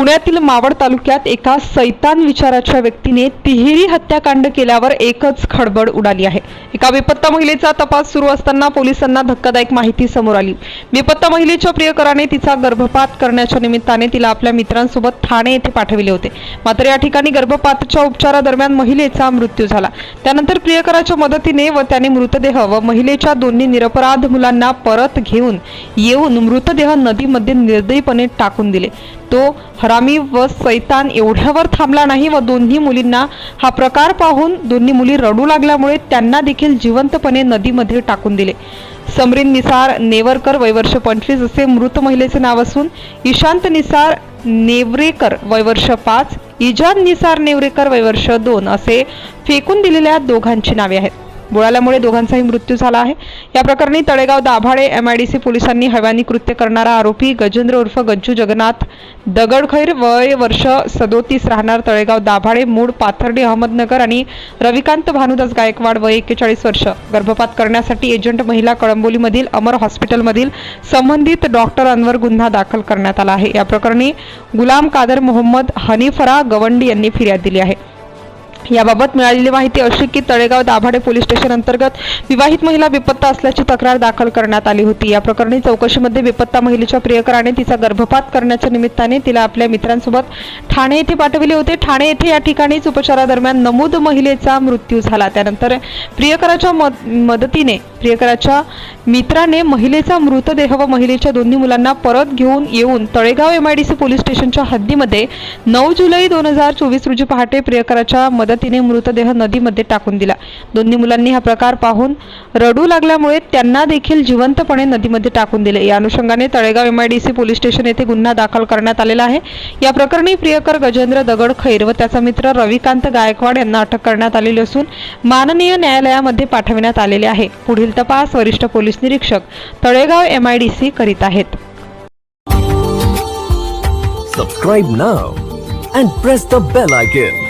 पुण्यातील मावळ तालुक्यात एका सैतान विचाराच्या व्यक्तीने तिहेरी हत्याकांड केल्यावर एकच खडबड उडाली आहे. एका बेपत्ता महिलेचा तपास सुरू असताना पोलिसांना धक्कादायक माहिती समोर आली. बेपत्ता महिलेच्या प्रियकराने तिचा गर्भपात करण्याच्या निमित्ताने तिला आपल्या मित्रांसोबत ठाणे येथे पाठविले होते. मात्र या ठिकाणी गर्भपातच्या उपचारादरम्यान महिलेचा मृत्यू झाला. त्यानंतर प्रियकराच्या मदतीने व त्याने मृतदेह व महिलेच्या दोन्ही निरपराध मुलांना परत घेऊन येऊन मृतदेह नदीमध्ये निर्दयीपणे टाकून दिले. तो हरामी व सैतान एवढ्यावर थांबला नाही व दोन्ही मुलींना हा प्रकार पाहून दोन्ही मुली रडू लागल्यामुळे त्यांना देखील जिवंतपणे नदीमध्ये टाकून दिले. समरीन निसार नेवरकर वयवर्ष पंचवीस असे मृत महिलेचे नाव असून ईशांत निसार नेवरेकर वयवर्ष पाच इजाद निसार नेवरेकर वयवर्ष दोन असे फेकून दिलेल्या दोघांची नावे आहेत. बुडाल्यामुळे दोघांचाही मृत्यू झाला आहे. या प्रकरणी तळेगाव दाभाडे एमआयडीसी पोलिसांनी हवानी कृत्य करणारा आरोपी गजेंद्र उर्फ गज्जू जगन्नाथ दगडखैर वय वर्ष सदोतीस राहणार तळेगाव दाभाडे मूळ पाथर्डी अहमदनगर आणि रविकांत भानुदास गायकवाड वय एक्केचाळीस वर्ष. गर्भपात करण्यासाठी एजंट महिला कळंबोलीमधील अमर हॉस्पिटलमधील संबंधित डॉक्टरांवर गुन्हा दाखल करण्यात आला आहे. या प्रकरणी गुलाम कादर मोहम्मद हनीफरा गवंडी यांनी फिर्याद दिली आहे. याबाबत मिळालेली माहिती अशी की तळेगाव दाभाडे पोलीस स्टेशन अंतर्गत विवाहित महिला बेपत्ता असल्याची तक्रार दाखल करण्यात आली होती. या प्रकरणी चौकशीमध्ये बेपत्ता महिलेच्या प्रियकराने तिचा गर्भपात करण्याच्या निमित्ताने तिला आपल्या मित्रांसोबत ठाणे येथे पाठविले होते. ठाणे येथे या ठिकाणीच उपचारादरम्यान नमूद महिलेचा मृत्यू झाला. त्यानंतर प्रियकराच्या मद- मदतीने प्रियकराच्या मित्राने महिलेचा मृतदेह व महिलेच्या दोन्ही मुलांना परत घेऊन येऊन तळेगाव एमआयडीसी पोलीस स्टेशनच्या हद्दीमध्ये नऊ जुलै दोन हजार चोवीस रोजी पहाटे प्रियकराच्या मदतीने मृतदेह नदीमध्ये टाकून दिला. दोन्ही मुलांनी हा प्रकार पाहून रडू लागल्यामुळे त्यांना देखील जिवंतपणे नदीमध्ये टाकून दिले. या अनुषंगाने तळेगाव एमआयडीसी पोलीस स्टेशन येथे गुन्हा दाखल करण्यात आलेला आहे. या प्रकरणी प्रियकर गजेंद्र दगड खैर व त्याचा मित्र रविकांत गायकवाड यांना अटक करण्यात आलेली असून माननीय न्यायालयामध्ये पाठविण्यात आलेले आहे. पुढील तपास वरिष्ठ पोलीस निरीक्षक तळेगाव एमआयडीसी करीत आहेत. Subscribe now and press the bell icon.